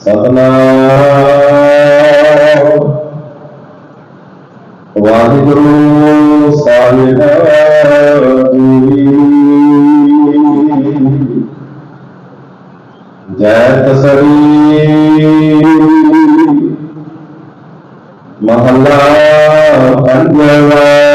ਸਤਨਾਮ। ਵਾਹਿਗੁਰੂ ਸਾਹਿਬ ਜੀ। ਜੈ ਤਸਰੀ ਮਹੱਲਾ ਪੰਜਵਾ।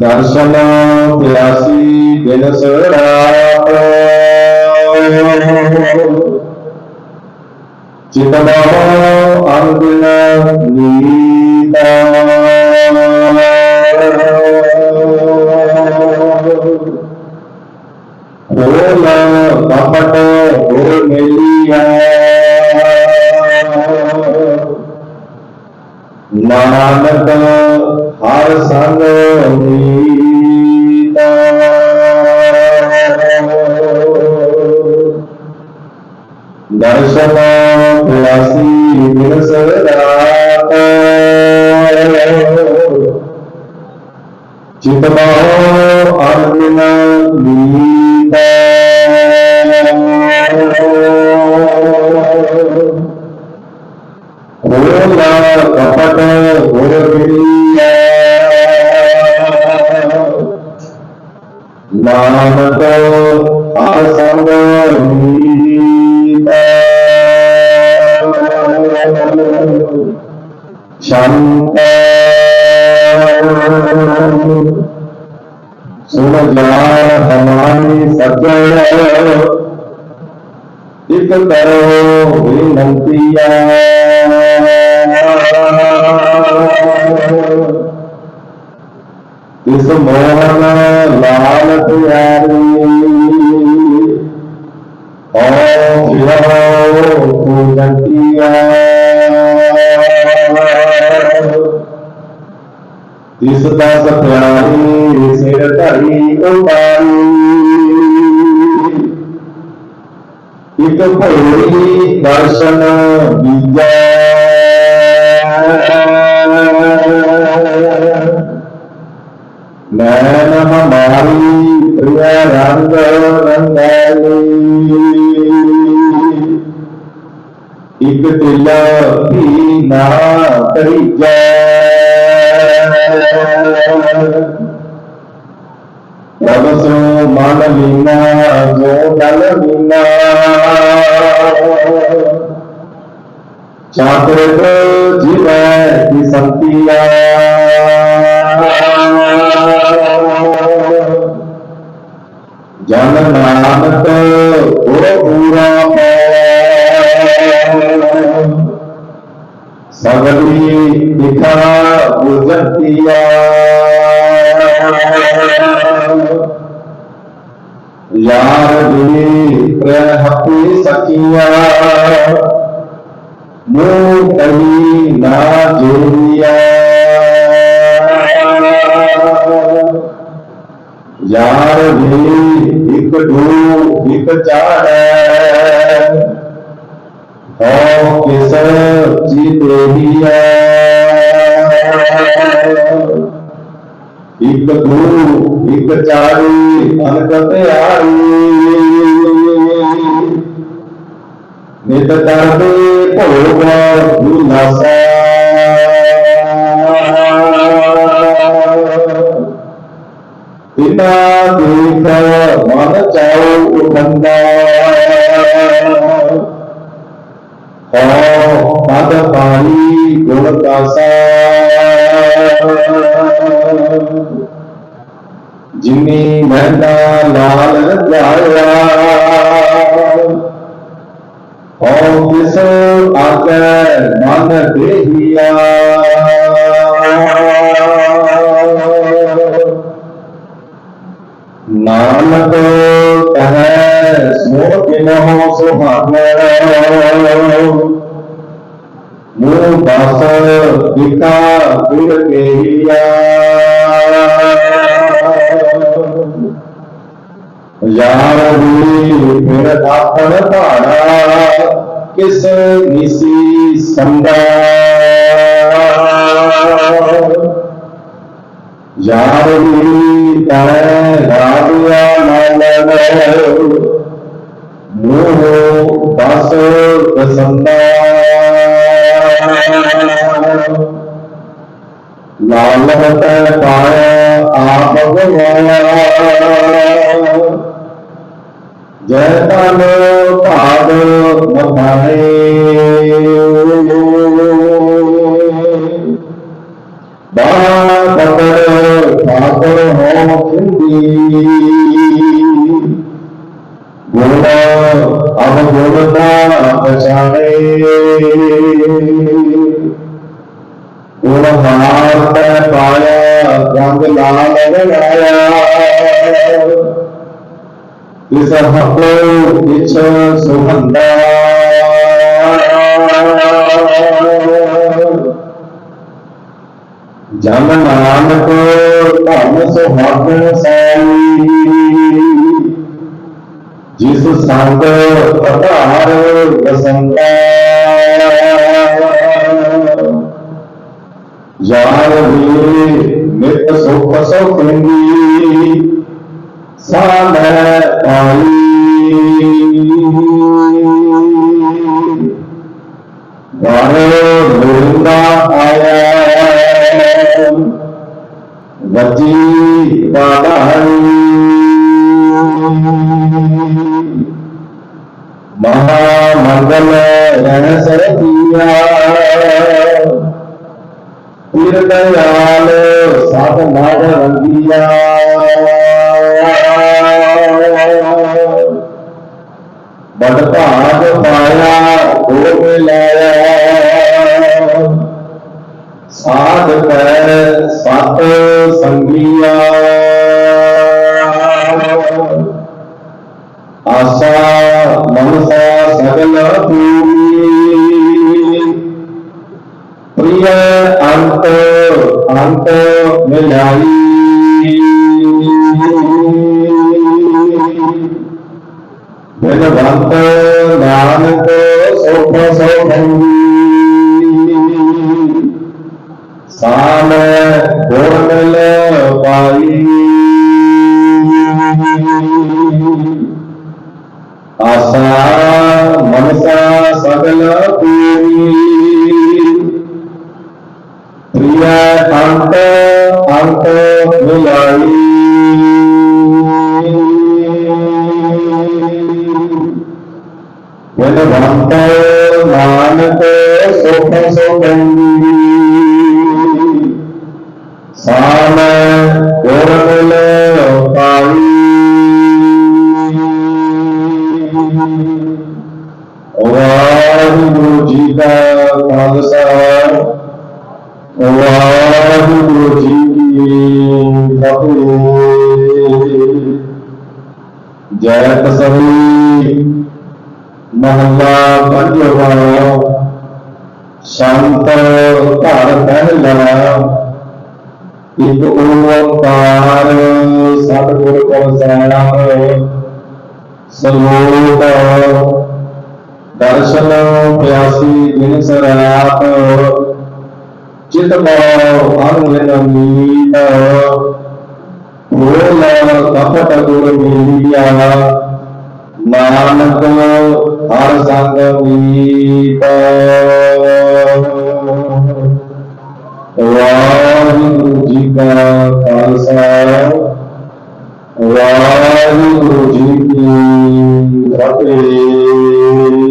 ਦਰਸ਼ਨ ਪਿਆਸੀ ਦਿਨ ਸਰਾਪ ਨਾਨਕ ਹਰ ਸੰਗ ਨੀਤਾ ਦਰਸ਼ਨ ਪਿਆਸੀ ਬਿਨਸ ਰਾਤ ਚਿਤਮਾ ਅਰਜਨ ਨੀਤਾ ਨਾਨਕ ਆਸੰਗ ਨੀਤਾ ਸ਼ੰਤ ਸੁਨ ਜਾਣ ਹਮਾਰੀ ਸੱਜਣ ਇਕ ਕਰੋ ਬੇਨੰਤੀਆ ਇਸ ਮੋਹਨ ਲਾਲ ਪਿਆਰੀ ਓ ਫਿਰੋ ਪੂਜੰਤੀਆ ਤਿਸ ਦਸ ਪਿਆਰੀ ਸਿਰ ਧਰੀ ਉਪਾਰੀ ਇਕ ਭੋਰੀ ਦਰਸ਼ਨ ਬੀਜੈ। ਨੈਣ ਹਮਾਰੀ ਪ੍ਰਿਯ ਰੰਗ ਰੰਗਾਲੀ ਇਕ ਦਿਲ ਵੀ ਨਾ ਕਰੀਜੈ ਪ੍ਰਭ ਸੋ ਮਨ ਲੀਨਾ ਜੋ ਦਲ ਲੀਨਾ ਚਾਤਰ ਜੀਵੈ ਕੀ ਸੰਤੀਆ। ਨਾਨਕ ਉਹ ਪੂਰਾ ਪਾਇਆ ਸਗਲੀ ਦਿਖਾ ਗੁਜ਼ਰਤੀਆ ਯਾਰ ਜੀ ਪ੍ਰਹ ਹਪੀ ਸਕੀਆ ਮੂਹ ਕਹੀ ਨਾ ਜੋੜੀਆ। ਯਾਰ ਜੀ ਇੱਕ ਦੂ ਇੱਕ ਕਿਸ ਜੀ ਦੇਹੀਆ ਇੱਕ ਦੂ ਇੱਕ ਚਾੜੀ ਅਨਕ ਪਿਆਰੀ ਨਿਤ ਕਰਦੇ ਭੋਗ ਉਲਾਸਾ ਪਿਤਾ ਦੇਖ ਮਨ ਚਾਉ ਉਠੰਦਾ। ਹੋ ਪਦ ਪਾਣੀ ਗੁਣ ਕਾਸਾ। ਜਿਨੀ ਮਹਿੰਦਾ ਲਾਲ ਰੰਗਾਇਆ ਹੋ ਕਿਸ ਆਗੈ ਮਨ ਦੇਹੀਆ। ਨਾਨਕ ਕਹੈ ਸੋ ਕੇ ਸੁਹਾਗਣ ਮੂਹ ਬਸ ਪਿਤਾ ਫਿਰ ਕੇਰੀਆ ਯਾਰ ਵੀ ਫਿਰ ਆਪਣ ਭਾੜਾ ਕਿਸ ਨਿਸੀ ਸੰਦਾ ਯਾਰ ਵੀ ਤੈ ਰਾਜਿਆ ਮਨ ਮੋਹ ਬਸ ਬਸੰਦਾ ਲਾਲ ਤੈ ਆਪ ਗਵਾਇਆ ਜੈ ਤਨ ਭਾਗ ਮਥਾਏ ਹੋ ਖਿੰਦੀ ਗੁਣ ਅਬ ਦਾ ਪਛਾਣੇ। ਗੁਣ ਹਾਰ ਤੈ ਪਾਇਆ ਰੰਗ ਲਾਲ ਰੰਗਾਇਆ ਇਸ ਹੱਕੋ ਵਿਚ ਸੁਹੰਦਾ ਜਨ ਨਾਨਕ ਧਨ ਸੁਹਾਗਣ ਸਾਈ ਜਿਸ ਸੰਗ ਪਧਾਰ ਵਸੰਦਾ ਯਾਰ ਵੀ ਨਿਤ ਸੁਖ ਸੁਖੰਗੀ ਸਾਮੈ ਪਾਈ ਵਜੀ ਬਾਧਾਈ ਮਹਾ ਮੰਗਲ ਰਹਿ ਸਰਦੀਆ ਪੀਰ ਦਇਆਲ ਸਭ ਰੰਗੀਆ ਆਸਾ ਮਨਸਾ ਸਗਲ ਪੂਰੀ ਪ੍ਰਿਯ ਅੰਤ ਅੰਤ ਮਿਲਾਈ। ਬਿਨਵੰਤ ਨਾਨਕ ਸੁਖ ਸੋਭੰਗੀ ਸਾਮ ਪੂਰੀ ਪ੍ਰਿਯ ਅੰਤ ਅੰਤ ਮਿਲਾਈ ਬਿਨਵੰਤ ਨਾਨਕ ਕੀ ਫਤਿਹ ਜੈ ਤਸਵੀ ਮਹੱਲਾ ਪੰਜਵਾ ਸ਼ਾਂਤ ਘਰ ਪਹਿਲਾ ਇੱਕ ਓੰਕਾਰ ਸਤਿਗੁਰ ਪ੍ਰਸਾਦ ਸਲੋਕ ਦਰਸ਼ਨ ਪਿਆਸੀ ਦਿਨ ਸਰਾਤ ਚਿਤ ਮੋ ਅਨੁਨ ਮੀਤ ਬੋਲ ਕਪਟ ਗੁਰ ਵਾਹਿਗੁਰੂ ਜੀ ਕਾ ਖਾਲਸਾ, ਵਾਹਿਗੁਰੂ ਜੀ ਕੀ ਫਤਿਹ।